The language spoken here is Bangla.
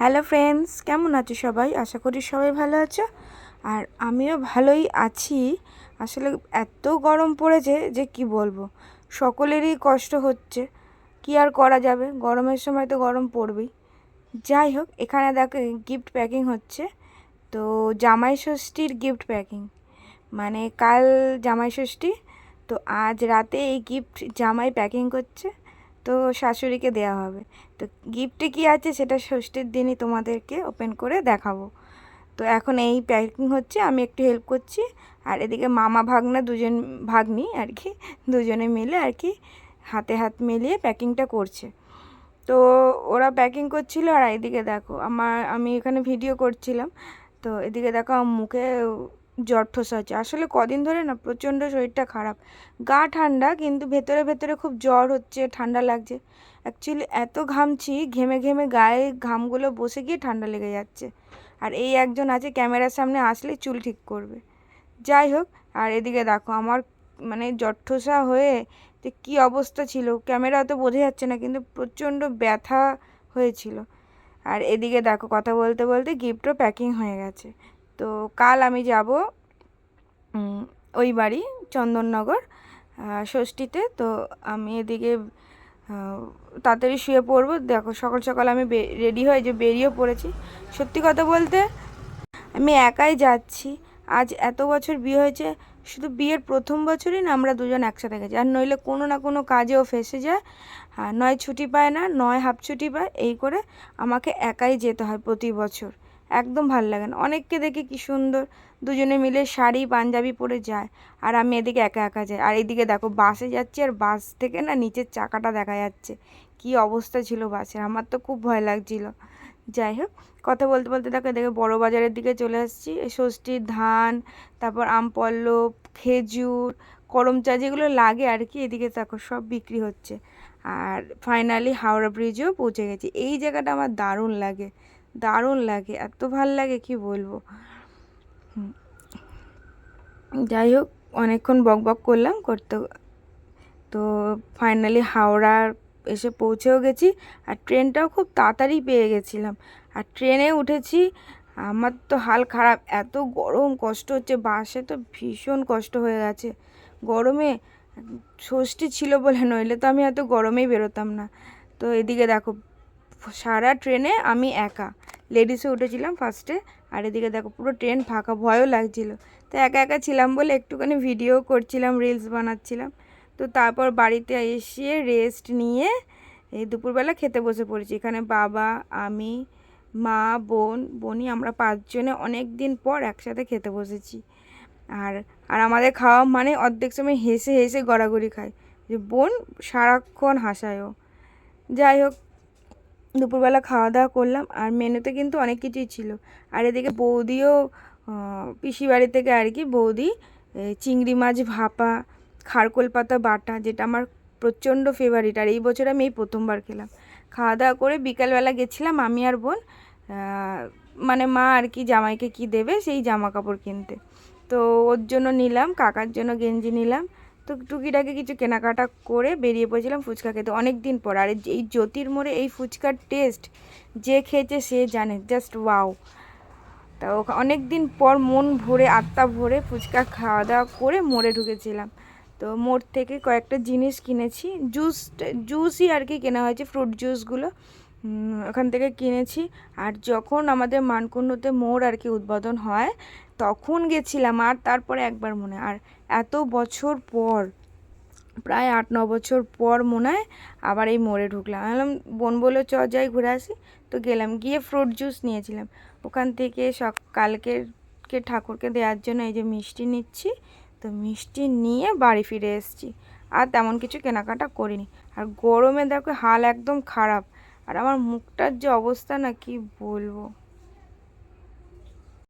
হ্যালো ফ্রেন্ডস, কেমন আছো সবাই? আশা করি সবাই ভালো আছো। আর আমিও ভালোই আছি। আসলে এত গরম পড়েছে যে কি বলব, সকলেরই কষ্ট হচ্ছে। কি আর করা যাবে? গরমের সময় তো গরম পড়বেই। যাই হোক, এখানে দেখো গিফট প্যাকিং হচ্ছে। তো জামাই ষষ্ঠীর গিফট প্যাকিং মানে কাল জামাই ষষ্ঠী, তো আজ রাতে এই গিফট জামাই প্যাকিং করছে। তো শাশুড়িকে দেওয়া হবে। তো গিফটে কি আছে সেটা ষষ্ঠীর দিনই তোমাদেরকে ওপেন করে দেখাবো। তো এখন এই প্যাকিং হচ্ছে, আমি একটু হেল্প করছি। আর এদিকে মামা ভাগনা দুজন, ভাগ্নি আর কি, দুজনে মিলে আর কি হাতে হাত মিলিয়ে প্যাকিংটা করছে। তো ওরা প্যাকিং করছিল আর এদিকে দেখো, আমার, আমি এখানে ভিডিও করছিলাম। তো এদিকে দেখো মুখে জ্বর ঠোসা হচ্ছে আসলে কদিন ধরে না প্রচণ্ড শরীরটা খারাপ। গা ঠান্ডা কিন্তু ভেতরে ভেতরে খুব জ্বর হচ্ছে, ঠান্ডা লাগছে। অ্যাকচুয়ালি এত ঘামছি, ঘেমে ঘেমে গায়ে ঘামগুলো বসে গিয়ে ঠান্ডা লেগে যাচ্ছে। আর এই একজন আছে, ক্যামেরার সামনে আসলে চুল ঠিক করবে। যাই হোক, আর এদিকে দেখো আমার মানে জঠোসা হয়ে যে কী অবস্থা ছিল, ক্যামেরা অত বোঝা যাচ্ছে না, কিন্তু প্রচণ্ড ব্যথা হয়েছিল। আর এদিকে দেখো কথা বলতে বলতে গিফটও প্যাকিং হয়ে গেছে। তো কাল আমি যাব ওই বাড়ি, চন্দননগর ষষ্ঠীতে। তো আমি এদিকে তাড়াতাড়ি শুয়ে পড়ব। দেখো, সকাল সকাল আমি রেডি হয়ে যে বেরিয়েও পড়েছি। সত্যি কথা বলতে, আমি একাই যাচ্ছি। আজ এত বছর বিয়ে হয়েছে, শুধু বিয়ের প্রথম বছরই না, আমরা দুজন একসাথে গেছি। আর নইলে কোনো না কোনো কাজেও ফেসে যায়। নয় ছুটি পায় না, নয় হাফ ছুটি পায়। এই করে আমাকে একাই যেতে হয় প্রতি বছর। একদম ভালো লাগে না। অনেককে দেখি কি সুন্দর। দুজনে মিলে শাড়ি, পাঞ্জাবি পরে যায় আর আমি এদিকে একা একা যাই। আর এদিকে দেখো বাসে যাচ্ছি আর বাস থেকে না নিচের চাকাটা দেখা যাচ্ছে। কি অবস্থা ছিল বাসের। আমার তো খুব ভয় লাগছিল। যাই হোক, কথা বলতে বলতে দেখো এদিকে বড় বাজারের দিকে চলে আসছি। ষষ্ঠীর ধান, তারপর আম, পল্লব, খেজুর করমচা যেগুলো লাগে আর কি, এদিকে দেখো সব বিক্রি হচ্ছে। আর ফাইনালি হাওড়া ব্রিজেও পৌঁছে গেছি। এই জায়গাটা আমার দারুণ লাগে। দারুণ লাগে, এত ভালো লাগে, কি বলব? যাই হোক অনেকক্ষণ বক বক করলাম, করতে তো ফাইনালি হাওড়ার এসে পৌঁছেও গেছি, আর ট্রেনটাও খুব তাড়াতাড়ি পেয়ে গেছিলাম। আর ট্রেনে উঠেছি, আমার তো হাল খারাপ, এত গরম, কষ্ট হচ্ছে, বাসে তো ভীষণ কষ্ট হয়ে গেছে। গরমে ষষ্ঠী ছিল বলে নইলে তো আমি এত গরমেই বেরোতাম না। তো এদিকে দেখো সারা ট্রেনে আমি একা। লেডিসে উঠেছিলাম ফার্স্টে আর এদিকে দেখো পুরো ট্রেন ফাঁকা, ভয়ও লাগছিল। তো একা একা ছিলাম বলে একটুখানি ভিডিও করছিলাম রিলস বানাচ্ছিলাম। তো তারপর বাড়িতে এসে রেস্ট নিয়ে এই দুপুরবেলা খেতে বসে পড়েছি। এখানে বাবা, আমি, মা, বোন বোনই আমরা পাঁচজনে অনেক দিন পর একসাথে খেতে বসেছি। আর আর আমাদের খাওয়া মানে অর্ধেক সময় হেসে হেসে গড়াগড়ি খায়। যে বোন সারাক্ষণ হাসায়ও। যাই হোক দুপুরবেলা খাওয়া দাওয়া করলাম, আর মেনুতে কিন্তু অনেক কিছুই ছিল। আর এদিকে বৌদিও পিসি বাড়ি থেকে আর কি বৌদি চিংড়ি মাছ ভাপা, খারকোল পাতা বাটা, যেটা আমার প্রচণ্ড ফেভারিট আর এই বছর আমি এই প্রথমবার খেলাম। খাওয়া দাওয়া করে বিকালবেলা গেছিলাম আমি আর বোন মানে মা আর কি জামাইকে কি দেবে সেই জামা কাপড় কিনতে। তো ওর জন্য নিলাম, কাকার জন্য গেঞ্জি নিলাম তো টুকিটাকি কিছু কেনাকাটা করে বেরিয়ে পড়েছিলাম ফুচকা খেতে অনেক দিন পর। আর এই জ্যোতির মোড়ে এই ফুচকার টেস্ট যে খেয়েছে সে জানে জাস্ট ওয়াও তা অনেক দিন পর মন ভরে, আত্মা ভরে ফুচকা খাওয়া দাওয়া করে মোড়ে ঢুকেছিলাম। তো মোড় থেকে কয়েকটা জিনিস কিনেছি জুস জুসই আর কি কেনা হয়েছে ফ্রুট জুসগুলো ওখান থেকে কিনেছি। আর যখন আমাদের মানকুণ্ডতে মোড় আর কি উদ্বোধন হয় তখন গেছিলাম আর তারপরে একবার মনে আর এত বছর পর, প্রায় আট, ন বছর পর মনে হয় আবার এই মোড়ে ঢুকলাম। বললাম, বোন বলে চ, যাই ঘুরে আসি। তো গেলাম, গিয়ে ফ্রুট জুস নিয়েছিলাম। ওখান থেকে সব কালকেরকে ঠাকুরকে দেওয়ার জন্য এই যে মিষ্টি নিচ্ছি, তো মিষ্টি নিয়ে বাড়ি ফিরে এসেছি। আর তেমন কিছু কেনাকাটা করিনি। আর গরমে দেখো, হাল একদম খারাপ। আর আমার মুখটার যে অবস্থা না, কি বলব?